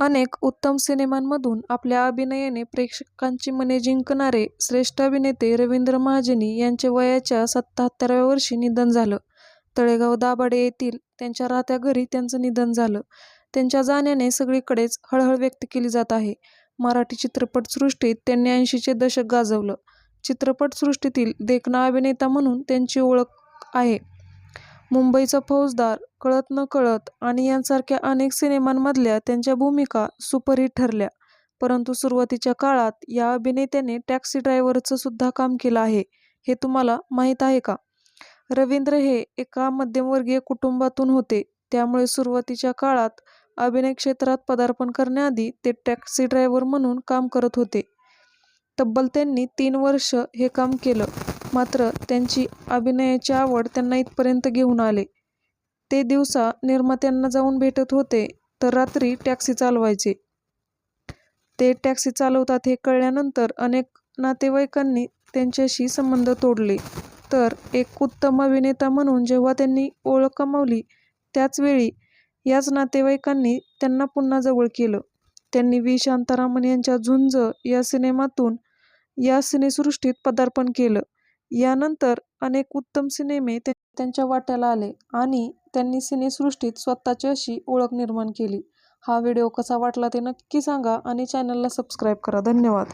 अनेक उत्तम सिनेमांमधून आपल्या अभिनयाने प्रेक्षकांची मने जिंकणारे श्रेष्ठ अभिनेते रवींद्र महाजनी यांचे वयाच्या सत्याहत्तराव्या वर्षी निधन झालं. तळेगाव दाभाडे येथील त्यांच्या राहत्या घरी त्यांचं निधन झालं. त्यांच्या जाण्याने सगळीकडेच हळहळ व्यक्त केली जात आहे. मराठी चित्रपटसृष्टीत त्यांनी ऐंशीचे दशक गाजवलं. चित्रपटसृष्टीतील देखणा अभिनेता म्हणून त्यांची ओळख आहे. मुंबईचा फौजदार, कळत न कळत आणि यांसारख्या अनेक सिनेमांमधल्या त्यांच्या भूमिका सुपरहिट ठरल्या. परंतु सुरुवातीच्या काळात या अभिनेत्याने टॅक्सी ड्रायव्हरचं सुद्धा काम केलं आहे, हे तुम्हाला माहीत आहे का? रवींद्र हे एका मध्यमवर्गीय कुटुंबातून होते. त्यामुळे सुरुवातीच्या काळात अभिनय क्षेत्रात पदार्पण करण्याआधी ते टॅक्सी ड्रायव्हर म्हणून काम करत होते. तब्बल त्यांनी तीन वर्ष हे काम केलं. मात्र त्यांची अभिनयाची आवड त्यांना इथपर्यंत घेऊन आले. ते दिवसा निर्मात्यांना जाऊन भेटत होते तर रात्री टॅक्सी चालवायचे. ते टॅक्सी चालवतात हे कळल्यानंतर अनेक नातेवाईकांनी त्यांच्याशी संबंध तोडले. तर एक उत्तम अभिनेता म्हणून जेव्हा त्यांनी ओळख कमावली त्याचवेळी याच नातेवाईकांनी त्यांना पुन्हा जवळ केलं. त्यांनी वी शांतारामन यांच्या झुंज या सिनेमातून या सिनेसृष्टीत पदार्पण केलं. यानंतर अनेक उत्तम सिनेमे त्यांच्या वाट्याला आले आणि त्यांनी सिनेसृष्टीत स्वतःची अशी ओळख निर्माण केली. हा व्हिडिओ कसा वाटला ते नक्की सांगा आणि चॅनलला सबस्क्राईब करा. धन्यवाद.